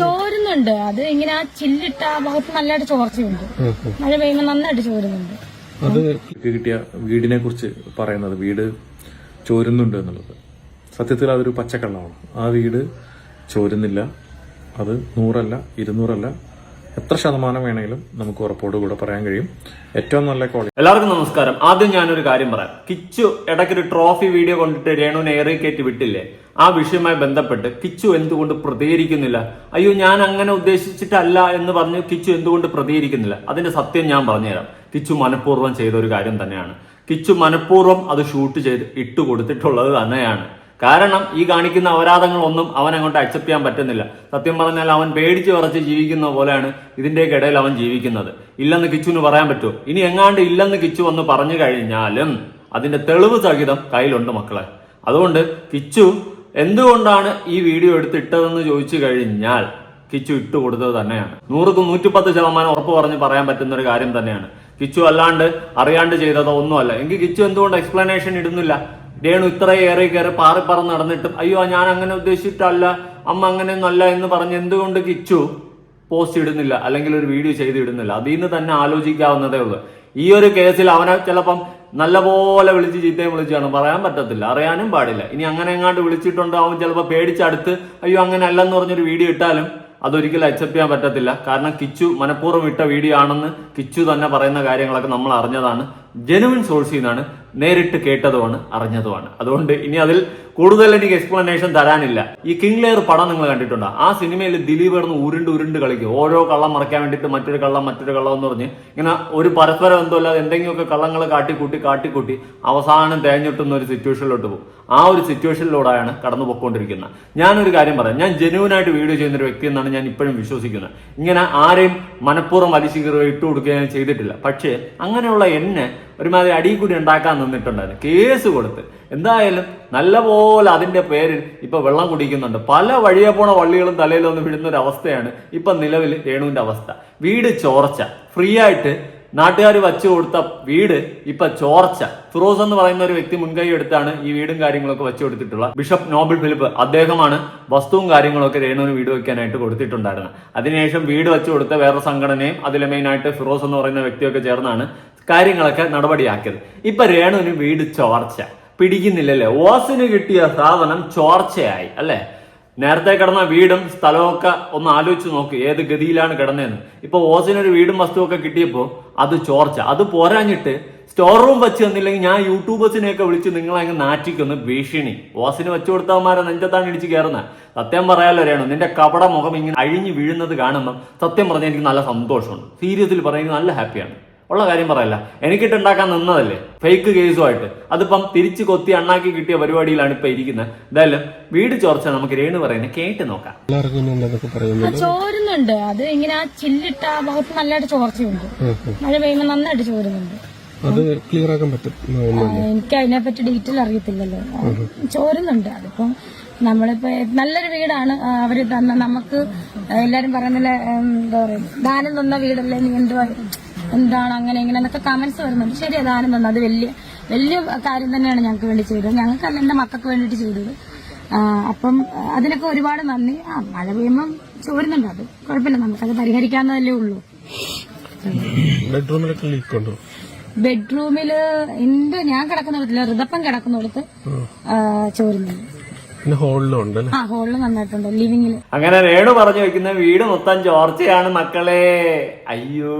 ചോരുന്നുണ്ട്. അത് ഇങ്ങനെ ആ ചില്ലിട്ട ആ ഭാഗത്ത് നല്ലതായിട്ട് ചോർച്ചയുണ്ട്. മഴ പെയ്യുമ്പോൾ നന്നായിട്ട് ചോരുന്നുണ്ട്. അത് കിട്ടിയ വീടിനെ കുറിച്ച് പറയുന്നത് വീട് ചോരുന്നുണ്ട് എന്നുള്ളത്. സത്യത്തിൽ അതൊരു പച്ചക്കള്ളമാണ്. ആ വീട് ചോരുന്നില്ല. അത് നൂറല്ല ഇരുന്നൂറല്ല എത്ര ശതമാനം വേണമെങ്കിലും നമുക്ക് ഉറപ്പോടുകൂടെ പറയാൻ കഴിയും. ഏറ്റവും നല്ല ക്വാളിറ്റി എല്ലാവർക്കും നമസ്കാരം. ആദ്യം ഞാനൊരു കാര്യം പറയാം. കിച്ചു ഇടയ്ക്കൊരു ട്രോഫി വീഡിയോ കൊണ്ടിട്ട് രേണുവിനെ ഏറി കയറ്റി വിട്ടില്ലേ? ആ വിഷയവുമായി ബന്ധപ്പെട്ട് കിച്ചു എന്തുകൊണ്ട് പ്രതികരിക്കുന്നില്ല? അയ്യോ ഞാൻ അങ്ങനെ ഉദ്ദേശിച്ചിട്ടല്ല എന്ന് പറഞ്ഞ് കിച്ചു എന്തുകൊണ്ട് പ്രതികരിക്കുന്നില്ല? അതിന്റെ സത്യം ഞാൻ പറഞ്ഞുതരാം. കിച്ചു മനഃപൂർവം ചെയ്ത ഒരു കാര്യം തന്നെയാണ്. കിച്ചു മനഃപൂർവം അത് ഷൂട്ട് ചെയ്ത് ഇട്ട് കൊടുത്തിട്ടുള്ളത് തന്നെയാണ്. കാരണം ഈ കാണിക്കുന്ന അപരാധങ്ങളൊന്നും അവൻ അങ്ങോട്ട് അക്സെപ്റ്റ് ചെയ്യാൻ പറ്റുന്നില്ല. സത്യം പറഞ്ഞാൽ അവൻ പേടിച്ച് വറച്ച് ജീവിക്കുന്ന പോലെയാണ് ഇതിന്റെയൊക്കെ ഇടയിൽ അവൻ ജീവിക്കുന്നത്. ഇല്ലെന്ന് കിച്ചുവിന് പറയാൻ പറ്റുമോ? ഇനി എങ്ങാണ്ട് ഇല്ലെന്ന് കിച്ചു വന്ന് പറഞ്ഞു കഴിഞ്ഞാലും അതിന്റെ തെളിവ് സഹിതം കയ്യിലുണ്ട് മക്കളെ. അതുകൊണ്ട് കിച്ചു എന്തുകൊണ്ടാണ് ഈ വീഡിയോ എടുത്ത് ഇട്ടതെന്ന് ചോദിച്ചു കഴിഞ്ഞാൽ കിച്ചു ഇട്ടു കൊടുത്തത് തന്നെയാണ്. നൂറുക്ക് നൂറ്റിപ്പത്ത് ശതമാനം ഉറപ്പ് പറഞ്ഞ് പറയാൻ പറ്റുന്ന ഒരു കാര്യം തന്നെയാണ്. കിച്ചു അല്ലാണ്ട് അറിയാണ്ട് ചെയ്തതോ ഒന്നുമല്ല. എങ്കിൽ കിച്ചു എന്തുകൊണ്ട് എക്സ്പ്ലനേഷൻ ഇടുന്നില്ല? രേണു ഇത്രയേറെ കയറി പാറി പറന്ന് നടന്നിട്ടും അയ്യോ ഞാൻ അങ്ങനെ ഉദ്ദേശിച്ചിട്ടല്ല അമ്മ അങ്ങനെയൊന്നല്ല എന്ന് പറഞ്ഞ് എന്തുകൊണ്ട് കിച്ചു പോസ്റ്റ് ഇടുന്നില്ല? അല്ലെങ്കിൽ ഒരു വീഡിയോ ചെയ്ത് ഇടുന്നില്ല? അതിൽ നിന്ന് തന്നെ ആലോചിക്കാവുന്നതേ ഉള്ളൂ. ഈ ഒരു കേസിൽ അവനെ ചിലപ്പം നല്ലപോലെ വിളിച്ച് ചീത്തയും വിളിച്ചാണ് പറയാൻ പറ്റത്തില്ല. അറിയാനും പാടില്ല. ഇനി അങ്ങനെ എങ്ങാണ്ട് വിളിച്ചിട്ടുണ്ടോ അവൻ ചിലപ്പോൾ പേടിച്ചടുത്ത് അയ്യോ അങ്ങനെ അല്ലെന്ന് പറഞ്ഞൊരു വീഡിയോ ഇട്ടാലും അതൊരിക്കലും അക്സെപ്റ്റ് ചെയ്യാൻ പറ്റത്തില്ല. കാരണം കിച്ചു മനഃപൂർവം ഇട്ട വീഡിയോ ആണെന്ന് കിച്ചു തന്നെ പറയുന്ന കാര്യങ്ങളൊക്കെ നമ്മൾ അറിഞ്ഞതാണ്. ജെനുവിൻ സോഴ്സിൽ നിന്നാണ് നേരിട്ട് കേട്ടതുമാണ് അറിഞ്ഞതുമാണ്. അതുകൊണ്ട് ഇനി അതിൽ കൂടുതൽ എനിക്ക് എക്സ്പ്ലനേഷൻ തരാനില്ല. ഈ കിങ് ലെയർ പടം നിങ്ങൾ കണ്ടിട്ടുണ്ടോ? ആ സിനിമയിൽ ദിലീപ് ഇടന്ന് ഉരുണ്ട് ഉരുണ്ട് കളിക്കും. ഓരോ കള്ളം മറയ്ക്കാൻ വേണ്ടിയിട്ട് മറ്റൊരു കള്ളം മറ്റൊരു കള്ളം എന്ന് പറഞ്ഞ് ഇങ്ങനെ ഒരു പരസ്പരം എന്തല്ലാതെ എന്തെങ്കിലുമൊക്കെ കള്ളങ്ങൾ കാട്ടിക്കൂട്ടി കാട്ടിക്കൂട്ടി അവസാനം തേഞ്ഞൊട്ടുന്ന ഒരു സിറ്റുവേഷനിലോട്ട് പോകും. ആ ഒരു സിറ്റുവേഷനിലൂടെയാണ് കടന്നു പോയിക്കൊണ്ടിരിക്കുന്നത്. ഞാനൊരു കാര്യം പറയാം. ഞാൻ ജെനുവിനായിട്ട് വീഡിയോ ചെയ്യുന്ന ഒരു വ്യക്തി എന്നാണ് ഞാൻ ഇപ്പോഴും വിശ്വസിക്കുന്നത്. ഇങ്ങനെ ആരെയും മനഃപൂർവം വലിച്ചു കീറുകയോ ഇട്ട് ചെയ്തിട്ടില്ല. പക്ഷേ അങ്ങനെയുള്ള എന്നെ ഒരുമാതിരി അടി കൂടി ഉണ്ടാക്കാൻ നിന്നിട്ടുണ്ടായിരുന്നു. കേസ് കൊടുത്ത്. എന്തായാലും നല്ലപോലെ അതിന്റെ പേരിൽ ഇപ്പൊ വെള്ളം കുടിക്കുന്നുണ്ട്. പല വഴിയെ പോണ വള്ളികളും തലയിലൊന്ന് വിടുന്ന ഒരു അവസ്ഥയാണ് ഇപ്പൊ നിലവിൽ രേണുവിന്റെ അവസ്ഥ. വീട് ചോർച്ച. ഫ്രീ ആയിട്ട് നാട്ടുകാർ വച്ചു കൊടുത്ത വീട് ഇപ്പൊ ചോർച്ച. ഫിറോസ് എന്ന് പറയുന്ന ഒരു വ്യക്തി മുൻകൈ എടുത്താണ് ഈ വീടും കാര്യങ്ങളൊക്കെ വെച്ചു കൊടുത്തിട്ടുള്ള. ബിഷപ്പ് നോബിൾ ഫിലിപ്പ് അദ്ദേഹമാണ് വസ്തുവും കാര്യങ്ങളൊക്കെ രേണുവിന് വീട് വെക്കാനായിട്ട് കൊടുത്തിട്ടുണ്ടായിരുന്നത്. അതിനുശേഷം വീട് വെച്ചു കൊടുത്ത വേറെ സംഘടനയും അതിലെ മെയിനായിട്ട് ഫിറോസ് എന്ന് പറയുന്ന വ്യക്തിയൊക്കെ ചേർന്നാണ് കാര്യങ്ങളൊക്കെ നടപടിയാക്കിയത്. ഇപ്പൊ രേണുവിന് വീട് ചോർച്ച. പിടിക്കുന്നില്ലല്ലേ? ഓസിന് കിട്ടിയ സാധനം ചോർച്ചയായി അല്ലേ? നേരത്തെ കിടന്ന വീടും സ്ഥലമൊക്കെ ഒന്ന് ആലോചിച്ച് നോക്ക് ഏത് ഗതിയിലാണ് കിടന്നതെന്ന്. ഇപ്പൊ ഓസിനൊരു വീടും വസ്തുവൊക്കെ കിട്ടിയപ്പോ അത് ചോർച്ച. അത് പോരാഞ്ഞിട്ട് സ്റ്റോർ റൂം വെച്ച് തന്നില്ലെങ്കിൽ ഞാൻ യൂട്യൂബേഴ്സിനെയൊക്കെ വിളിച്ച് നിങ്ങളെ അങ്ങ് നാറ്റിക്കൊന്ന് ഭീഷണി. ഓസിന് വെച്ചു കൊടുത്തവന്മാരെ നെഞ്ചത്താണ് ഇടിച്ച് കയറുന്നത് സത്യം പറയാലോ രേണു നിന്റെ കപട മുഖം ഇങ്ങനെ അഴിഞ്ഞു വീഴുന്നത് കാണുമ്പോൾ സത്യം പറഞ്ഞാൽ എനിക്ക് നല്ല സന്തോഷമുണ്ട്. സീരിയസിൽ പറയുന്നത് നല്ല ഹാപ്പിയാണ്. ഉള്ള കാര്യം പറയല്ല. എനിക്കിട്ടുണ്ടാക്കാൻ നിന്നതല്ലേ? ഫേക്ക് കേസുമായിട്ട് അതിപ്പം തിരിച്ചു കൊത്തി അണ്ണാക്കി കിട്ടിയ പരിപാടിയിലാണ് ഇപ്പൊ ഇരിക്കുന്നത്. എന്തായാലും വീട് ചോർച്ച നമുക്ക് രേണു പറയുന്നത് കേട്ട് നോക്കാം. ചോരുന്നുണ്ട്. അത് ഇങ്ങനെ ആ ചില്ലിട്ട ആ ഭാഗത്ത് നല്ലതായിട്ട് ചോർച്ചയുണ്ട്. മഴ പെയ്യുമ്പോൾ നന്നായിട്ട് ചോരുന്നുണ്ട്. അത് ക്ലിയർ ആക്കാൻ പറ്റും. എനിക്ക് അതിനെപ്പറ്റി ഡീറ്റെയിൽ അറിയത്തില്ലല്ലോ. ചോരുന്നുണ്ട്. അതിപ്പം നമ്മളിപ്പോ നല്ലൊരു വീടാണ്. അവർ തന്ന നമുക്ക് എല്ലാരും പറയുന്നില്ല എന്താ പറയാ ദാനം തന്ന വീടല്ലേ നീ എന്തുവാ? എന്താണ് അങ്ങനെ ഇങ്ങനെ എന്നൊക്കെ കമന്റ്സ് വരുന്നുണ്ട്. ശരി അതാനും തന്നെ അത് വലിയ വലിയ കാര്യം തന്നെയാണ് ഞങ്ങൾക്ക് വേണ്ടി ചെയ്തത്. ഞങ്ങൾക്കല്ല എന്റെ മക്കൾക്ക് വേണ്ടിയിട്ട് ചെയ്തത്. അപ്പം അതിനൊക്കെ ഒരുപാട് നന്ദി. ആ മഴ പെയ്യുമ്പം ചോരുന്നുണ്ട് അത്. കുഴപ്പമില്ല നമുക്കത് പരിഹരിക്കാവുന്നതല്ലേ ഉള്ളൂ. ബെഡ്റൂമിലൊക്കെ ലീക്ക് ഉണ്ടോ? ബെഡ്റൂമിൽ എന്റെ ഞാൻ കിടക്കുന്നിടത്തില്ല ഋതപ്പം കിടക്കുന്നിടത്ത് ചോരുന്നുണ്ട്. പിന്നെ ഹോളിലും ഉണ്ട് അല്ലേ? ആ ഹോളിൽ നന്നായിട്ടുണ്ട്. ലിവിംഗിൽ അങ്ങനെ രേണു പറഞ്ഞു വെക്കുന്ന വീട് മൊത്തം ചോർച്ചയാണ് മക്കളെ. അയ്യോ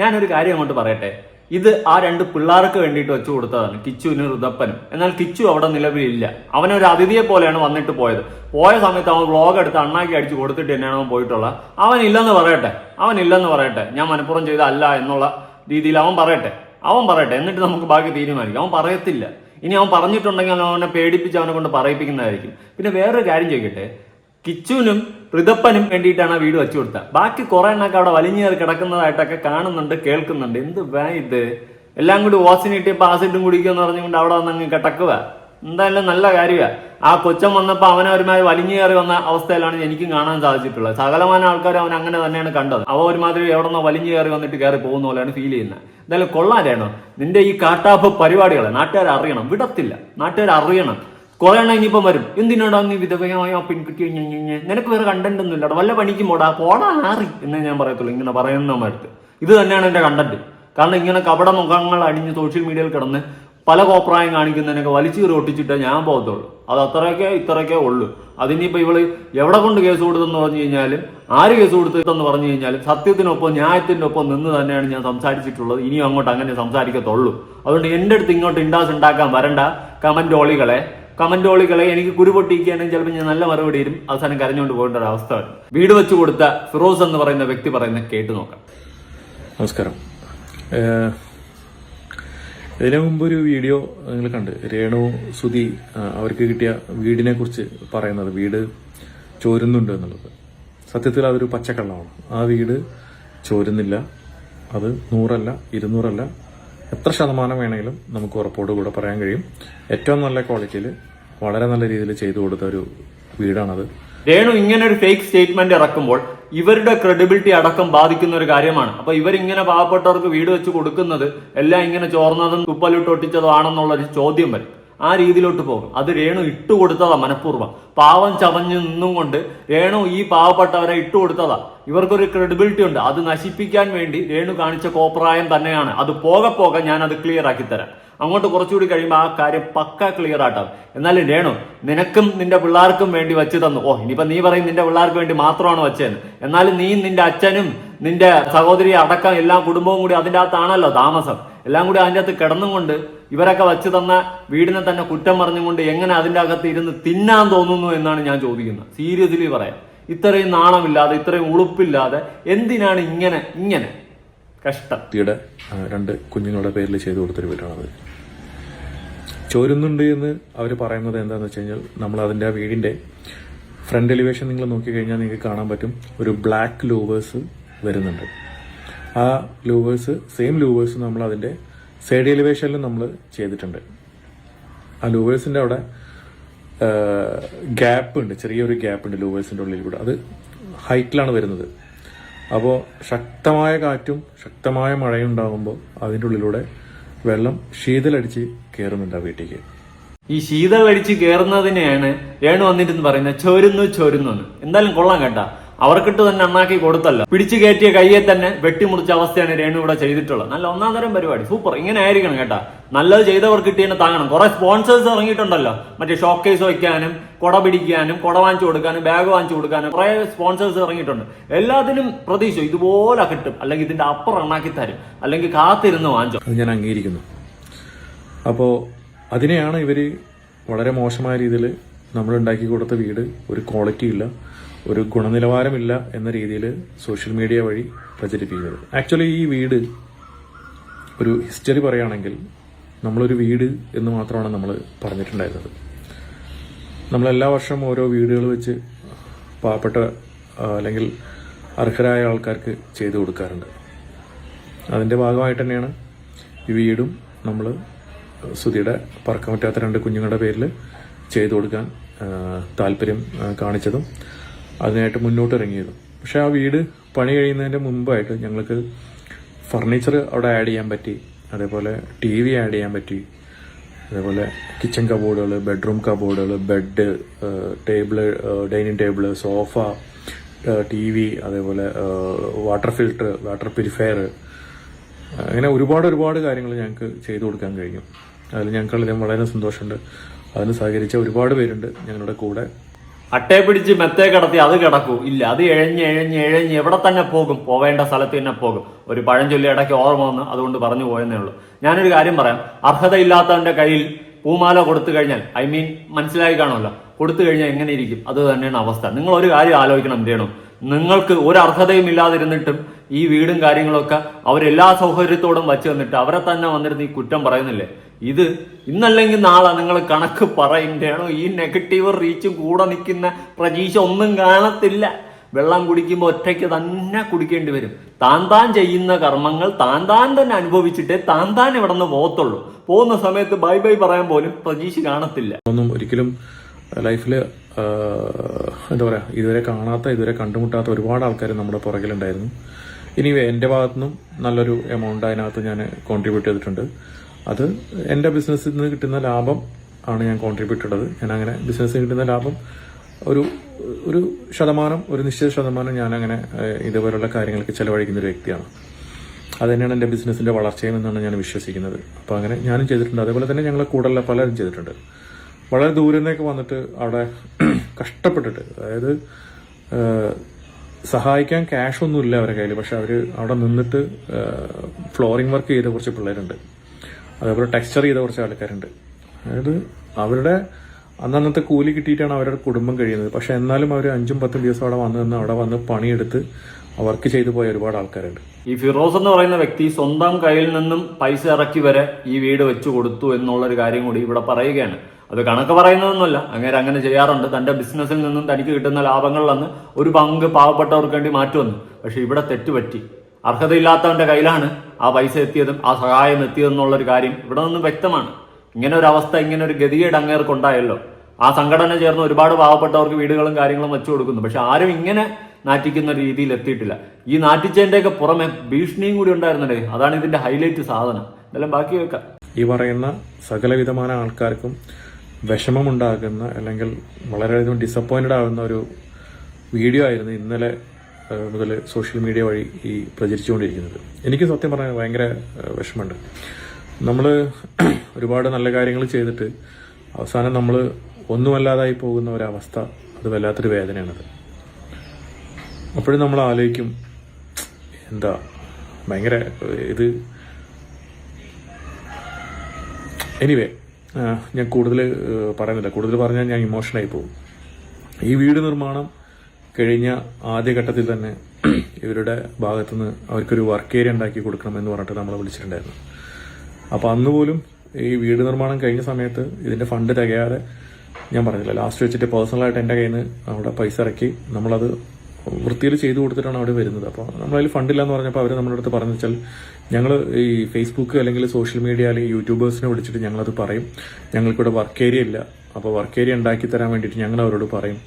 ഞാനൊരു കാര്യം അങ്ങോട്ട് പറയട്ടെ. ഇത് ആ രണ്ട് പിള്ളേർക്ക് വേണ്ടിയിട്ട് വെച്ചു കൊടുത്തതാണ് കിച്ചുവിനും ഋതപ്പനും. എന്നാൽ കിച്ചു അവിടെ നിലവിലില്ല. അവനൊരു അതിഥിയെ പോലെയാണ് വന്നിട്ട് പോയത്. പോയ സമയത്ത് അവൻ വ്ളോഗ് എടുത്ത് അണ്ണാക്കി അടിച്ച് കൊടുത്തിട്ട് തന്നെയാണ് അവൻ പോയിട്ടുള്ളത്. അവൻ ഇല്ലെന്ന് പറയട്ടെ അവൻ ഇല്ലെന്ന് പറയട്ടെ. ഞാൻ മനഃപൂർവം ചെയ്തല്ല എന്നുള്ള രീതിയിൽ അവൻ പറയട്ടെ. അവൻ പറയട്ടെ എന്നിട്ട് നമുക്ക് ബാക്കി തീരുമാനിക്കാം. അവൻ പറയത്തില്ല. ഇനി അവൻ പറഞ്ഞിട്ടുണ്ടെങ്കിൽ അവനെ പേടിപ്പിച്ച് അവനെ കൊണ്ട് പറയിപ്പിക്കുന്നതായിരിക്കും. പിന്നെ വേറൊരു കാര്യം ചോദിക്കട്ടെ? കിച്ചുവിനും ഋതപ്പനും വേണ്ടിയിട്ടാണ് ആ വീട് വെച്ചു കൊടുത്തത്. ബാക്കി കുറെ എണ്ണൊക്കെ അവിടെ വലിഞ്ഞേറി കിടക്കുന്നതായിട്ടൊക്കെ കാണുന്നുണ്ട് കേൾക്കുന്നുണ്ട്. എന്ത് വേ ഇത്? എല്ലാം കൂടി ഓസിന് ആസിഡും കുടിക്കുക എന്ന് പറഞ്ഞുകൊണ്ട് അവിടെ വന്ന് അങ്ങ് കിടക്കുക എന്തായാലും നല്ല കാര്യമാണ് ആ കൊച്ചൻ വന്നപ്പോൾ അവനെ ഒരുമാതിരി വലിഞ്ഞു കയറി വന്ന അവസ്ഥയിലാണ് എനിക്കും കാണാൻ സാധിച്ചിട്ടുള്ളത്. സകലമാന ആൾക്കാർ അവൻ അങ്ങനെ തന്നെയാണ് കണ്ടത്. അവ ഒരുമാതിരി എവിടെ നിന്നോ വലിഞ്ഞു കയറി വന്നിട്ട് കയറി പോകുന്ന പോലെയാണ് ഫീൽ ചെയ്യുന്നത്. എന്തായാലും കൊള്ളാനാണോ നിന്റെ ഈ കാട്ടാപ്പ് പരിപാടികളെ നാട്ടുകാർ അറിയണം. വിടത്തില്ല. നാട്ടുകാർ അറിയണം. കുറെ എണ്ണം ഇനിയിപ്പം വരും. എന്തിനോടാ നീ വിധവയായ പെൺകുട്ടി ഞെ, ഞെ, ഞെ. നിനക്ക് വേറെ കണ്ടന്റ് ഒന്നും ഇല്ലടാ. വല്ല പണിക്കും പോടാ. പോടാ ആറി. എന്നേ ഞാൻ പറയത്തുള്ളൂ. ഇങ്ങനെ പറയുന്നവരടുത്ത് ഇത് തന്നെയാണ് എന്റെ കണ്ടന്റ് കാരണം ഇങ്ങനെ കപട മുഖങ്ങൾ അടിഞ്ഞ് സോഷ്യൽ മീഡിയയിൽ കിടന്ന് പല കോപ്രായം കാണിക്കുന്നതിനൊക്കെ വലിച്ചു കയറി ഒട്ടിച്ചിട്ടേ ഞാൻ പോകത്തുള്ളൂ. അത് അത്രയൊക്കെ ഇത്രയൊക്കെ ഉള്ളൂ. അതിനിപ്പോൾ ഇവൾ എവിടെ കൊണ്ട് കേസ് കൊടുത്തെന്ന് പറഞ്ഞു കഴിഞ്ഞാലും ആര് കേസ് കൊടുത്തെന്ന് പറഞ്ഞു കഴിഞ്ഞാലും സത്യത്തിനൊപ്പം ന്യായത്തിന്റെ ഒപ്പം നിന്ന് തന്നെയാണ് ഞാൻ സംസാരിച്ചിട്ടുള്ളത്. ഇനിയും അങ്ങോട്ട് അങ്ങനെ സംസാരിക്കത്തുള്ളൂ. അതുകൊണ്ട് എന്റെ അടുത്ത് ഇങ്ങോട്ട് ഇൻഡാസ് ഉണ്ടാക്കാൻ വരണ്ട. കമന്റ് ഓളികളെ കമന്റ് ഓളികളെ എനിക്ക് കുരുപൊട്ടിക്കുകയാണെങ്കിൽ ചിലപ്പോൾ ഞാൻ നല്ല മറുപടി തരും. അവസാനം കരഞ്ഞുകൊണ്ട് പോകേണ്ട ഒരു അവസ്ഥ വരും. വീട് വെച്ച് കൊടുത്ത ഫിറോസ് എന്ന് പറയുന്ന വ്യക്തി പറയുന്ന കേട്ടു നോക്കാം. നമസ്കാരം. ഇതിനു മുമ്പ് ഒരു വീഡിയോ നിങ്ങൾ കണ്ട്. രേണു സുധി അവർക്ക് കിട്ടിയ വീടിനെ കുറിച്ച് പറയുന്നത്. വീട് ചോരുന്നുണ്ട് എന്നുള്ളത്. സത്യത്തിൽ അതൊരു പച്ചക്കള്ളമാണ്. ആ വീട് ചോരുന്നില്ല. അത് നൂറല്ല ഇരുന്നൂറല്ല. എത്ര ശതമാനം വേണമെങ്കിലും നമുക്ക് ഉറപ്പോടുകൂടെ പറയാൻ കഴിയും. ഏറ്റവും നല്ല ക്വാളിറ്റിയിൽ വളരെ നല്ല രീതിയിൽ ചെയ്തു കൊടുത്ത ഒരു വീടാണത്. രേണു ഇങ്ങനെ ഒരു ഫേക്ക് സ്റ്റേറ്റ്മെന്റ് ഇറക്കുമ്പോൾ ഇവരുടെ ക്രെഡിബിലിറ്റി അടക്കം ബാധിക്കുന്ന ഒരു കാര്യമാണ്. അപ്പൊ ഇവരിങ്ങനെ പാവപ്പെട്ടവർക്ക് വീട് വെച്ച് കൊടുക്കുന്നത് എല്ലാം ഇങ്ങനെ ചോർന്നതും തുപ്പലിട്ട് ഒട്ടിച്ചതും ആണെന്നുള്ള ഒരു ചോദ്യം വരും. ആ രീതിയിലോട്ട് പോകും. അത് രേണു ഇട്ടുകൊടുത്തതാ മനഃപൂർവം. പാവം ചവഞ്ഞ് നിന്നും കൊണ്ട് രേണു ഈ പാവപ്പെട്ടവരെ ഇട്ടുകൊടുത്തതാ ഇവർക്കൊരു ക്രെഡിബിലിറ്റി ഉണ്ട്. അത് നശിപ്പിക്കാൻ വേണ്ടി രേണു കാണിച്ച കോപ്രായം തന്നെയാണ്. അത് പോകെ പോകെ ഞാൻ അത് ക്ലിയർ ആക്കി തരാം. അങ്ങോട്ട് കുറച്ചുകൂടി കഴിയുമ്പോൾ ആ കാര്യം പക്ക ക്ലിയർ ആട്ടാം എന്നാലും രേണു നിനക്കും നിന്റെ പിള്ളേർക്കും വേണ്ടി വെച്ച് തന്നു. ഓ ഇനിയിപ്പോ നീ പറയും നിന്റെ പിള്ളേർക്ക് വേണ്ടി മാത്രമാണ് വെച്ചതെന്ന് എന്നാലും നീ നിന്റെ അച്ഛനും നിന്റെ സഹോദരി അടക്കം എല്ലാ കുടുംബവും കൂടി അതിന്റെ അകത്താണല്ലോ താമസം. എല്ലാം കൂടി അതിന്റെ അകത്ത് കിടന്നുകൊണ്ട് ഇവരൊക്കെ വച്ച് തന്ന വീടിനെ തന്നെ കുറ്റം പറഞ്ഞുകൊണ്ട് എങ്ങനെ അതിന്റെ അകത്ത് ഇരുന്ന് തിന്നാൻ തോന്നുന്നു എന്നാണ് ഞാൻ ചോദിക്കുന്നത്. സീരിയസ്ലി പറയാം. ഇത്രയും നാണമില്ലാതെ ഇത്രയും ഉളുപ്പില്ലാതെ എന്തിനാണ് ഇങ്ങനെ ഇങ്ങനെ കഷ്ടം? കുട്ടിയുടെ ആ, രണ്ട് കുഞ്ഞുങ്ങളുടെ പേരിൽ ചെയ്തു കൊടുത്തൊരു വീടാണത് ചോരുന്നുണ്ട് എന്ന് അവർ പറയുന്നത് എന്താണെന്ന് വെച്ച് കഴിഞ്ഞാൽ നമ്മൾ അതിന്റെ ആ വീടിന്റെ ഫ്രണ്ട് എലിവേഷൻ നിങ്ങൾ നോക്കിക്കഴിഞ്ഞാൽ നിങ്ങൾക്ക് കാണാൻ പറ്റും. ഒരു ബ്ലാക്ക് ലൂവേഴ്സ് വരുന്നുണ്ട്. ആ ലൂവേഴ്സ് സെയിം ലൂവേഴ്സ് നമ്മൾ അതിന്റെ സൈഡ് എലിവേഷനിലും നമ്മൾ ചെയ്തിട്ടുണ്ട്. ആ ലൂവേഴ്സിന്റെ അവിടെ ഗ്യാപ്പ് ഉണ്ട്. ചെറിയൊരു ഗ്യാപ്പ് ഉണ്ട് ലൂവേഴ്സിന്റെ ഉള്ളിൽ കൂടെ. അത് ഹൈറ്റിലാണ് വരുന്നത്. അപ്പോൾ ശക്തമായ കാറ്റും ശക്തമായ മഴയും ഉണ്ടാകുമ്പോൾ അതിന്റെ ഉള്ളിലൂടെ വെള്ളം ശീതലടിച്ച് കയറുന്നുണ്ട് ആ വീട്ടിലേക്ക്. ഈ ശീതളടിച്ച് കയറുന്നതിനെയാണ് രേണു വന്നിട്ടെന്ന് പറയുന്നത്. ചോരുന്നു ചോരുന്നു എന്ന്. എന്തായാലും കൊള്ളാം കേട്ടാ. അവർക്കിട്ട് തന്നെ അണ്ണാക്കി കൊടുത്തല്ല. പിടിച്ചു കയറ്റിയ കയ്യെ തന്നെ വെട്ടിമുറിച്ച അവസ്ഥയാണ് രേണു ഇവിടെ ചെയ്തിട്ടുള്ളത്. നല്ല ഒന്നാം തരം പരിപാടി. സൂപ്പർ. ഇങ്ങനെ ആയിരിക്കണം കേട്ടാ. നല്ലത് ചെയ്തവർക്ക് കിട്ടിയതിനെ താങ്ങണം. കുറെ സ്പോൺസേഴ്സ് ഇറങ്ങിയിട്ടുണ്ടല്ലോ. മറ്റേ ഷോക്ക് കേസ് വയ്ക്കാനും കുട പിടിക്കാനും കുട വാങ്ങിച്ചു കൊടുക്കാനും ബാഗ് വാങ്ങിച്ചു കൊടുക്കാനും കുറെ സ്പോൺസേഴ്സ് ഇറങ്ങിയിട്ടുണ്ട്. എല്ലാത്തിനും പ്രതീക്ഷ ഇതുപോലെ കിട്ടും. അല്ലെങ്കിൽ ഇതിന്റെ അപ്പുറം അണ്ണാക്കി തരും. അല്ലെങ്കിൽ കാത്തിരുന്ന് വാങ്ങിച്ചോ. ഞാൻ അംഗീകരിക്കുന്നു. അപ്പോ അതിനെയാണ് ഇവർ വളരെ മോശമായ രീതിയിൽ നമ്മൾ ഉണ്ടാക്കി കൊടുത്ത വീട് ഒരു ക്വാളിറ്റി ഇല്ല. ഒരു ഗുണനിലവാരമില്ല എന്ന രീതിയിൽ സോഷ്യൽ മീഡിയ വഴി പ്രചരിപ്പിക്കുന്നത്. ആക്ച്വലി ഈ വീട് ഒരു ഹിസ്റ്ററി പറയുകയാണെങ്കിൽ നമ്മളൊരു വീട് എന്ന് മാത്രമാണ് നമ്മൾ പറഞ്ഞിട്ടുണ്ടായിരുന്നത്. നമ്മൾ എല്ലാ വർഷവും ഓരോ വീടുകൾ വെച്ച് പാവപ്പെട്ട അല്ലെങ്കിൽ അർഹരായ ആൾക്കാർക്ക് ചെയ്തു കൊടുക്കാറുണ്ട്. അതിന്റെ ഭാഗമായിട്ട് തന്നെയാണ് ഈ വീടും നമ്മൾ സുധിയുടെ പറക്കാൻ പറ്റാത്ത രണ്ട് കുഞ്ഞുങ്ങളുടെ പേരിൽ ചെയ്തു കൊടുക്കാൻ താല്പര്യം കാണിച്ചതും. അതിനായിട്ട് മുന്നോട്ട് ഇറങ്ങിയത് പക്ഷെ ആ വീട് പണി കഴിയുന്നതിന്റെ മുമ്പായിട്ട് ഞങ്ങൾക്ക് ഫർണിച്ചർ അവിടെ ആഡ് ചെയ്യാൻ പറ്റി. അതേപോലെ ടി വി ആഡ് ചെയ്യാൻ പറ്റി. അതേപോലെ കിച്ചൺ കബോർഡുകൾ bedroom കബോർഡുകൾ bed table dining table sofa T V അതേപോലെ വാട്ടർ ഫിൽട്ടർ വാട്ടർ പ്യൂരിഫയർ അങ്ങനെ ഒരുപാട് ഒരുപാട് കാര്യങ്ങൾ ഞങ്ങൾക്ക് ചെയ്തു കൊടുക്കാൻ കഴിഞ്ഞു. അതിൽ ഞങ്ങൾക്ക് വളരെ സന്തോഷമുണ്ട്. അതിന് സഹകരിച്ച ഒരുപാട് പേരുണ്ട് ഞങ്ങളുടെ കൂടെ. അട്ടയെ പിടിച്ച് മെത്തേ കിടത്തി അത് കിടക്കൂ. ഇല്ല അത് എഴഞ്ഞ് എഴഞ്ഞ് എഴഞ്ഞ് എവിടെ തന്നെ പോകും. പോവേണ്ട സ്ഥലത്ത് തന്നെ പോകും. ഒരു പഴഞ്ചൊല്ലി ഇടയ്ക്ക് ഓർമ്മ വന്ന് അതുകൊണ്ട് പറഞ്ഞു പോയെന്നേ ഉള്ളൂ. ഞാനൊരു കാര്യം പറയാം. അർഹതയില്ലാത്തവന്റെ കയ്യിൽ പൂമാല കൊടുത്തു കഴിഞ്ഞാൽ ഐ മീൻ മനസ്സിലായി കാണുമല്ലോ കൊടുത്തു കഴിഞ്ഞാൽ എങ്ങനെ ഇരിക്കും? അത് തന്നെയാണ് അവസ്ഥ. നിങ്ങൾ ഒരു കാര്യം ആലോചിക്കണം വേണം നിങ്ങൾക്ക് ഒരു അർഹതയും ഇല്ലാതിരുന്നിട്ടും ഈ വീടും കാര്യങ്ങളൊക്കെ അവരെല്ലാ സൗകര്യത്തോടും വച്ചു തന്നിട്ട് അവരെ തന്നെ വന്നിരുന്ന് ഈ കുറ്റം പറയുന്നില്ലേ? ഇത് ഇന്നല്ലെങ്കിൽ നാളെ നിങ്ങൾ കണക്ക് പറയണ്ടാണോ? ഈ നെഗറ്റീവ് റീച്ചും കൂടെ നിൽക്കുന്ന പ്രതീക്ഷ ഒന്നും കാണത്തില്ല. വെള്ളം കുടിക്കുമ്പോൾ ഒറ്റയ്ക്ക് തന്നെ കുടിക്കേണ്ടി വരും. താൻ താൻ ചെയ്യുന്ന കർമ്മങ്ങൾ താൻ താൻ തന്നെ അനുഭവിച്ചിട്ടേ താൻ താൻ ഇവിടെ നിന്ന് പോകത്തുള്ളൂ. പോകുന്ന സമയത്ത് ബൈ ബൈ പറയാൻ പോലും പ്രതീക്ഷ കാണത്തില്ല. ഒന്നും ഒരിക്കലും ലൈഫിൽ എന്താ പറയുക ഇതുവരെ കാണാത്ത ഇതുവരെ കണ്ടുമുട്ടാത്ത ഒരുപാട് ആൾക്കാർ നമ്മുടെ പുറകിലുണ്ടായിരുന്നു. ഇനി എന്റെ ഭാഗത്തുനിന്നും നല്ലൊരു എമൗണ്ട് അതിനകത്ത് ഞാൻ കോൺട്രിബ്യൂട്ട് ചെയ്തിട്ടുണ്ട്. അത് എന്റെ ബിസിനസ്സിൽ നിന്ന് കിട്ടുന്ന ലാഭം ആണ് ഞാൻ കോൺട്രിബ്യൂട്ട് ചെയ്തത് ഞാൻ അങ്ങനെ ബിസിനസ് കിട്ടുന്ന ലാഭം ഒരു ഒരു ശതമാനം ഒരു നിശ്ചിത ശതമാനം ഞാൻ അങ്ങനെ ഇതുപോലുള്ള കാര്യങ്ങൾക്ക് ചെലവഴിക്കുന്ന ഒരു വ്യക്തിയാണ്. അത് തന്നെയാണ് എന്റെ ബിസിനസിന്റെ വളർച്ചയും എന്നാണ് ഞാൻ വിശ്വസിക്കുന്നത്. അപ്പോൾ അങ്ങനെ ഞാനും ചെയ്തിട്ടുണ്ട്. അതേപോലെ തന്നെ ഞങ്ങൾ കൂടുതലുള്ള പലരും ചെയ്തിട്ടുണ്ട്. വളരെ ദൂരെ നിന്നൊക്കെ വന്നിട്ട് അവിടെ കഷ്ടപ്പെട്ടിട്ട് അതായത് സഹായിക്കാൻ ക്യാഷ് ഒന്നും ഇല്ല അവരുടെ കയ്യിൽ പക്ഷെ അവർ അവിടെ നിന്നിട്ട് ഫ്ലോറിംഗ് വർക്ക് ചെയ്ത കുറച്ച് പിള്ളേരുണ്ട്. അതേപോലെ ടെക്സ്ചർ ചെയ്ത കുറച്ച് ആൾക്കാരുണ്ട്. അതായത് അവരുടെ അന്നന്നത്തെ കൂലി കിട്ടിയിട്ടാണ് അവരുടെ കുടുംബം കഴിയുന്നത്. പക്ഷെ എന്നാലും അവർ അഞ്ചും പത്തും ദിവസം അവിടെ വന്ന് നിന്ന് അവിടെ വന്ന് പണിയെടുത്ത് വർക്ക് ചെയ്തു പോയ ഒരുപാട് ആൾക്കാരുണ്ട്. ഈ ഫിറോസ് എന്ന് പറയുന്ന വ്യക്തി സ്വന്തം കയ്യിൽ നിന്നും പൈസ ഇറക്കി വരെ ഈ വീട് വെച്ചു കൊടുത്തു എന്നുള്ള ഒരു കാര്യം കൂടി ഇവിടെ പറയുകയാണ്. അത് കണക്ക് പറയുന്നതൊന്നുമല്ല. അങ്ങനെ അങ്ങനെ ചെയ്യാറുണ്ട്. തന്റെ ബിസിനസ്സിൽ നിന്നും തനിക്ക് കിട്ടുന്ന ലാഭങ്ങളിൽ നിന്ന് ഒരു പങ്ക് പാവപ്പെട്ടവർക്ക് വേണ്ടി മാറ്റുമെന്ന് പക്ഷെ ഇവിടെ തെറ്റുപറ്റി. അർഹതയില്ലാത്തവന്റെ കയ്യിലാണ് ആ പൈസ എത്തിയതും ആ സഹായം എത്തിയതെന്നുള്ളൊരു കാര്യം ഇവിടെ നിന്നും വ്യക്തമാണ്. ഇങ്ങനെ ഒരു അവസ്ഥ ഇങ്ങനെ ഒരു ഗതികേട് അങ്ങേർക്കുണ്ടായല്ലോ ആ സംഘടന ചേർന്ന് ഒരുപാട് പാവപ്പെട്ടവർക്ക് വീടുകളും കാര്യങ്ങളും വെച്ചു കൊടുക്കുന്നു. പക്ഷെ ആരും ഇങ്ങനെ നാറ്റിക്കുന്ന രീതിയിൽ എത്തിയിട്ടില്ല. ഈ നാറ്റിച്ചതിന്റെയൊക്കെ പുറമെ ഭീഷണിയും കൂടി ഉണ്ടായിരുന്നല്ലേ അതാണ് ഇതിന്റെ ഹൈലൈറ്റ് സാധനം. ഇതെല്ലാം ബാക്കി വെക്കാം. ഈ പറയുന്ന സകലവിധമായ ആൾക്കാർക്കും വിഷമമുണ്ടാക്കുന്ന അല്ലെങ്കിൽ വളരെയധികം ഡിസപ്പോയിന്റഡ് ആകുന്ന ഒരു വീഡിയോ ആയിരുന്നു ഇന്നലെ മുതൽ സോഷ്യൽ മീഡിയ വഴി ഈ പ്രചരിച്ചുകൊണ്ടിരിക്കുന്നത്. എനിക്ക് സത്യം പറഞ്ഞാൽ ഭയങ്കര വിഷമമുണ്ട്. നമ്മൾ ഒരുപാട് നല്ല കാര്യങ്ങൾ ചെയ്തിട്ട് അവസാനം നമ്മൾ ഒന്നുമല്ലാതായി പോകുന്ന ഒരവസ്ഥ അത് വല്ലാത്തൊരു വേദനയാണത്. അപ്പോഴും നമ്മൾ ആലോചിക്കും എന്താ ഭയങ്കര ഇത് എനിവേ ഞാൻ കൂടുതൽ പറയുന്നില്ല. കൂടുതൽ പറഞ്ഞാൽ ഞാൻ ഇമോഷണലായി പോകും. ഈ വീട് നിർമ്മാണം കഴിഞ്ഞ ആദ്യഘട്ടത്തിൽ തന്നെ ഇവരുടെ ഭാഗത്തുനിന്ന് അവർക്കൊരു വർക്ക് ഏരിയ ഉണ്ടാക്കി കൊടുക്കണം എന്ന് പറഞ്ഞിട്ട് നമ്മളെ വിളിച്ചിട്ടുണ്ടായിരുന്നു. അപ്പോൾ അന്ന് പോലും ഈ വീട് നിർമ്മാണം കഴിഞ്ഞ സമയത്ത് ഇതിന്റെ ഫണ്ട് തികയാതെ ഞാൻ പറഞ്ഞില്ല. ലാസ്റ്റ് വെച്ചിട്ട് പേഴ്സണലായിട്ട് എന്റെ കയ്യിൽ നിന്ന് അവിടെ പൈസ ഇറക്കി നമ്മളത് വൃത്തിയിൽ ചെയ്തു കൊടുത്തിട്ടാണ് അവിടെ വരുന്നത്. അപ്പോൾ നമ്മളതിൽ ഫണ്ടില്ല എന്ന് പറഞ്ഞപ്പോൾ അവർ നമ്മുടെ അടുത്ത് പറഞ്ഞു വെച്ചാൽ ഞങ്ങൾ ഈ ഫേസ്ബുക്ക് അല്ലെങ്കിൽ സോഷ്യൽ മീഡിയ അല്ലെങ്കിൽ യൂട്യൂബേഴ്സിനെ വിളിച്ചിട്ട് ഞങ്ങളത് പറയും. ഞങ്ങൾക്കിവിടെ വർക്ക് ഏരിയ ഇല്ല. അപ്പോൾ വർക്ക് ഏരിയ ഉണ്ടാക്കി തരാൻ വേണ്ടിയിട്ട് ഞങ്ങൾ അവരോട് പറയും.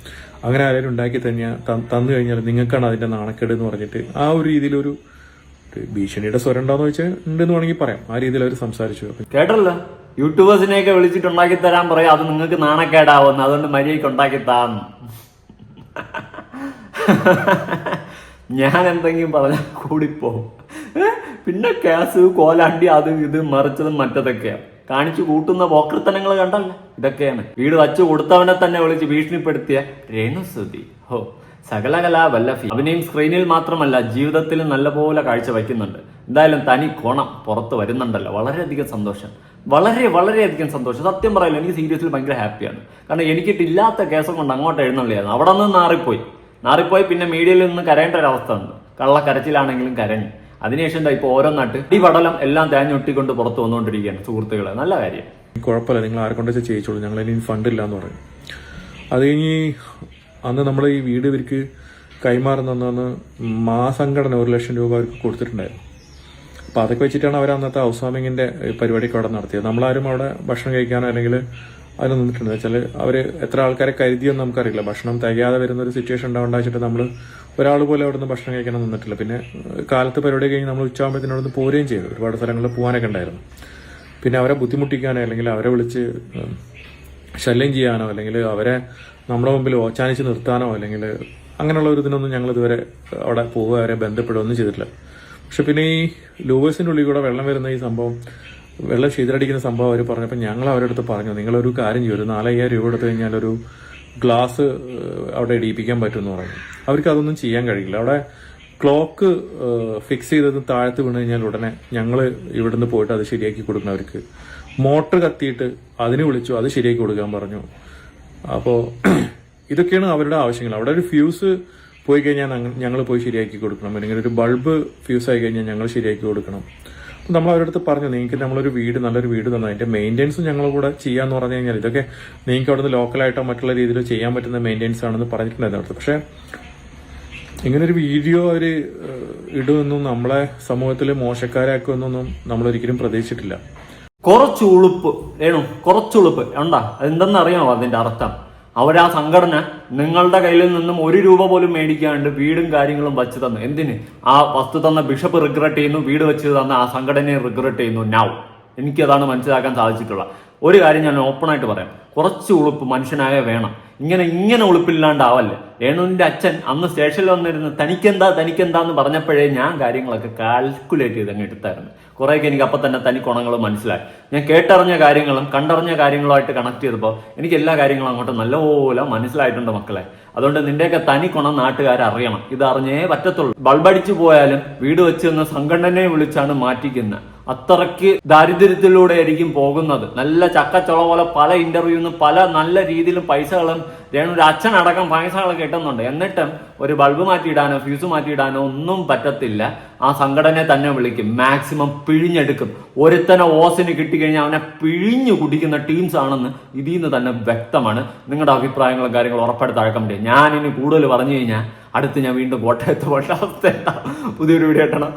അങ്ങനെ ആരെങ്കിലും ഉണ്ടാക്കി തന്നെയാ തന്നു കഴിഞ്ഞാൽ നിങ്ങൾക്കാണ് അതിന്റെ നാണക്കേട് എന്ന് പറഞ്ഞിട്ട് ആ ഒരു രീതിയിലൊരു ഭീഷണിയുടെ സ്വരം ഉണ്ടോന്ന് വെച്ചാൽ ഉണ്ടെന്ന് വേണമെങ്കിൽ പറയാം. ആ രീതിയിൽ അവർ സംസാരിച്ചു. കേട്ടല്ലോ യൂട്യൂബേഴ്സിനെയൊക്കെ വിളിച്ചിട്ട് ഉണ്ടാക്കി തരാൻ പറയാം. അത് നിങ്ങൾക്ക് നാണക്കേടാവുന്നു അതുകൊണ്ട് മര്യാദയ്ക്ക് ഉണ്ടാക്കി താന്ന് ഞാൻ എന്തെങ്കിലും പറഞ്ഞാൽ കൂടിപ്പോവും? പിന്നെ കേസ് കോലാണ്ടി അത് ഇത് മറിച്ചതും മറ്റതൊക്കെയാ. കാണിച്ചു കൂട്ടുന്ന വോക്രത്തനങ്ങൾ കണ്ടല്ല? ഇതൊക്കെയാണ്. വീട് വച്ചു കൊടുത്തവനെ തന്നെ വിളിച്ച് ഭീഷണിപ്പെടുത്തിയ രേണുസുതി ഹോ സകലകലാ വല്ലഫി അഭിനയം സ്ക്രീനിൽ മാത്രമല്ല ജീവിതത്തിൽ നല്ലപോലെ കാഴ്ച വയ്ക്കുന്നുണ്ട്. എന്തായാലും തനി കോണം പുറത്ത് വരുന്നുണ്ടല്ലോ. വളരെയധികം സന്തോഷം. വളരെ വളരെയധികം സന്തോഷം. സത്യം പറയല്ലോ എനിക്ക് സീരിയസിൽ ഭയങ്കര ഹാപ്പിയാണ്. കാരണം എനിക്കിട്ടില്ലാത്ത കേസം കൊണ്ട് അങ്ങോട്ട് എഴുന്നള്ളിയായിരുന്നു. അവിടെ നിന്ന് നാറിപ്പോയി. നാറിപ്പോയി പിന്നെ മീഡിയയിൽ നിന്ന് കരയേണ്ട ഒരു അവസ്ഥ ഉണ്ട്. കള്ളക്കരച്ചിലാണെങ്കിലും കരഞ്ഞു. അതിനുശേഷം എന്താ ഇപ്പോൾ ഓരോന്നാട്ട് ഈ പടലം എല്ലാം തേഞ്ഞൊട്ടിക്കൊണ്ട് പുറത്ത് വന്നുകൊണ്ടിരിക്കുകയാണ് സുഹൃത്തുക്കളെ. നല്ല കാര്യം. കുഴപ്പമില്ല. നിങ്ങൾ ആരെ കൊണ്ട് ചെയ്യിച്ചോളൂ. ഞങ്ങൾ ഇനി ഫണ്ട് എന്ന് പറയും. അത് കഴിഞ്ഞ് അന്ന് നമ്മൾ ഈ വീട് ഇവർക്ക് കൈമാറുന്ന മാസംഘടന ഒരു ലക്ഷം രൂപ അവർക്ക് കൊടുത്തിട്ടുണ്ടായിരുന്നു. അപ്പോൾ അതൊക്കെ വെച്ചിട്ടാണ് അവർ അന്നത്തെ ഹൗസ് വാമിങ്ങിന്റെ പരിപാടിയൊക്കെ അവിടെ നടത്തിയത്. നമ്മളാരും അവിടെ ഭക്ഷണം കഴിക്കാനോ അല്ലെങ്കിൽ അതിന് നിന്നിട്ടുണ്ട്. വെച്ചാൽ അവർ എത്ര ആൾക്കാരെ കരുതിയെന്ന് നമുക്കറിയില്ല. ഭക്ഷണം തികയാതെ വരുന്ന ഒരു സിറ്റുവേഷൻ ഉണ്ടാവേണ്ട നമ്മൾ ഒരാൾ പോലും അവിടെ നിന്ന് ഭക്ഷണം കഴിക്കണം നിന്നിട്ടില്ല. പിന്നെ കാലത്ത് പരിപാടി കഴിഞ്ഞ് നമ്മൾ ഉച്ചയാകുമ്പോഴത്തേനും അവിടെ പോരുകയും ചെയ്തു. ഒരുപാട് സ്ഥലങ്ങളിൽ പോകാനൊക്കെ ഉണ്ടായിരുന്നു. പിന്നെ അവരെ ബുദ്ധിമുട്ടിക്കാനോ അല്ലെങ്കിൽ അവരെ വിളിച്ച് ശല്യം ചെയ്യാനോ അല്ലെങ്കിൽ അവരെ നമ്മുടെ മുമ്പിൽ ഓച്ചാനിച്ച് നിർത്താനോ അല്ലെങ്കിൽ അങ്ങനെയുള്ള ഒരു ഇതിനൊന്നും ഞങ്ങൾ ഇതുവരെ അവിടെ പോവുക അവരെ ബന്ധപ്പെടുകയൊന്നും ചെയ്തിട്ടില്ല. പക്ഷെ പിന്നെ ഈ ലൂവേഴ്സിന്റെ ഉള്ളിൽ കൂടെ വെള്ളം വരുന്ന ഈ സംഭവം വെള്ളം ശീതളടിക്കുന്ന സംഭവം അവർ പറഞ്ഞപ്പോൾ ഞങ്ങൾ അവരുടെ അടുത്ത് പറഞ്ഞു നിങ്ങളൊരു കാര്യം ചെയ്യും ഒരു നാലയ്യായിരം രൂപ എടുത്തു കഴിഞ്ഞാൽ ഒരു ഗ്ലാസ് അവിടെ ഇടിയിപ്പിക്കാൻ പറ്റുമെന്ന് പറഞ്ഞു. അവർക്ക് അതൊന്നും ചെയ്യാൻ കഴിയില്ല. അവിടെ ക്ലോക്ക് ഫിക്സ് ചെയ്തത് താഴത്ത് വീണ് കഴിഞ്ഞാൽ ഉടനെ ഞങ്ങൾ ഇവിടുന്ന് പോയിട്ട് അത് ശരിയാക്കി കൊടുക്കണം അവർക്ക്. മോട്ടർ കത്തിയിട്ട് അതിന് വിളിച്ചു അത് ശരിയാക്കി കൊടുക്കാൻ പറഞ്ഞു. അപ്പോൾ ഇതൊക്കെയാണ് അവരുടെ ആവശ്യങ്ങൾ. അവിടെ ഒരു ഫ്യൂസ് പോയി കഴിഞ്ഞാൽ ഞങ്ങൾ പോയി ശരിയാക്കി കൊടുക്കണം. അല്ലെങ്കിൽ ഒരു ബൾബ് ഫ്യൂസ് ആയി കഴിഞ്ഞാൽ ഞങ്ങൾ ശരിയാക്കി കൊടുക്കണം. നമ്മൾ അവരുടെ അടുത്ത് പറഞ്ഞു നിങ്ങൾക്ക് നമ്മളൊരു വീട് നല്ലൊരു വീട് തന്നെ. അതിന്റെ മെയിന്റെനൻസും ഞങ്ങൾ കൂടെ ചെയ്യാന്ന് പറഞ്ഞു കഴിഞ്ഞാൽ ഇതൊക്കെ നിങ്ങൾക്ക് അവിടുന്ന് ലോക്കലായിട്ടോ മറ്റുള്ള രീതിയിലോ ചെയ്യാൻ പറ്റുന്ന മെയിന്റെനൻസ് ആണെന്ന് പറഞ്ഞിട്ടുണ്ടായിരുന്നു അടുത്ത് പക്ഷേ ഇങ്ങനെ ഒരു വീഡിയോ അവർ ഇടുമെന്നും നമ്മളെ സമൂഹത്തിൽ മോശക്കാരാക്കുമെന്നൊന്നും നമ്മൾ ഒരിക്കലും പ്രതീക്ഷിച്ചിട്ടില്ല. കുറച്ചുളുപ്പ് ഏണു കുറച്ച് ഉളുപ്പ് ഉണ്ടാ അതെന്തെന്ന് അറിയാമോ അതിന്റെ അർത്ഥം? അവരാ സംഘടന നിങ്ങളുടെ കയ്യിൽ നിന്നും ഒരു രൂപ പോലും മേടിക്കാണ്ട് വീടും കാര്യങ്ങളും വച്ച് തന്നു. എന്തിന്? ആ വസ്തു തന്ന ബിഷപ്പ് റിഗ്രറ്റ് ചെയ്യുന്നു വീട് വെച്ച് തന്ന ആ സംഘടനയെ റിഗ്രറ്റ് ചെയ്യുന്നു. നൗ എനിക്കതാണ് മനസ്സിലാക്കാൻ സാധിച്ചിട്ടുള്ളത്. ഒരു കാര്യം ഞാൻ ഓപ്പണായിട്ട് പറയാം. കുറച്ച് ഉളുപ്പ് മനുഷ്യനായ വേണം. ഇങ്ങനെ ഇങ്ങനെ ഉളുപ്പില്ലാണ്ടാവല്ലേ? രേണുവിന്റെ അച്ഛൻ അന്ന് സ്റ്റേഷനിൽ വന്നിരുന്ന് തനിക്കെന്താ തനിക്കെന്താ എന്ന് പറഞ്ഞപ്പോഴേ ഞാൻ കാര്യങ്ങളൊക്കെ കാൽക്കുലേറ്റ് ചെയ്ത് അങ്ങ് എടുത്തായിരുന്നു. കുറേയൊക്കെ എനിക്ക് അപ്പം തന്നെ തനിക്ക് കുണങ്ങൾ മനസ്സിലായി. ഞാൻ കേട്ടറിഞ്ഞ കാര്യങ്ങളും കണ്ടറിഞ്ഞ കാര്യങ്ങളുമായിട്ട് കണക്ട് ചെയ്തപ്പോൾ എനിക്ക് എല്ലാ കാര്യങ്ങളും അങ്ങോട്ട് നല്ലപോലെ മനസ്സിലായിട്ടുണ്ട് മക്കളെ. അതുകൊണ്ട് നിന്റെയൊക്കെ തനി കുണം നാട്ടുകാർ അറിയണം. ഇത് അറിഞ്ഞേ പറ്റത്തുള്ളൂ. ബൾബടിച്ചു പോയാലും വീട് വെച്ച് നിന്ന് സംഘടനയെ വിളിച്ചാണ് മാറ്റിക്കുന്നത്. അത്രയ്ക്ക് ദാരിദ്ര്യത്തിലൂടെ ആയിരിക്കും പോകുന്നത്. നല്ല ചക്കച്ചുള പോലെ പല ഇന്റർവ്യൂന്ന് പല നല്ല രീതിയിലും പൈസകളും രേണുവിന്റെ അച്ഛനടക്കം പൈസകൾ കിട്ടുന്നുണ്ട്. എന്നിട്ടും ഒരു ബൾബ് മാറ്റിയിടാനോ ഫ്യൂസ് മാറ്റിയിടാനോ ഒന്നും പറ്റത്തില്ല. ആ സംഘടനയെ തന്നെ വിളിക്കും. മാക്സിമം പിഴിഞ്ഞെടുക്കും. ഒരുത്തനെ ഓസിന് കിട്ടിക്കഴിഞ്ഞാൽ അവനെ പിഴിഞ്ഞു കുടിക്കുന്ന ടീംസ് ആണെന്ന് ഇതിൽ നിന്ന് തന്നെ വ്യക്തമാണ്. നിങ്ങളുടെ അഭിപ്രായങ്ങളും കാര്യങ്ങളും ഉറപ്പെടുത്താൻ അഴക്കം ഞാൻ ഇനി കൂടുതൽ പറഞ്ഞു കഴിഞ്ഞാൽ അടുത്ത് ഞാൻ വീണ്ടും കോട്ടയത്ത് അവസ്ഥ പുതിയൊരു വീഡിയോ ഇട്ടണം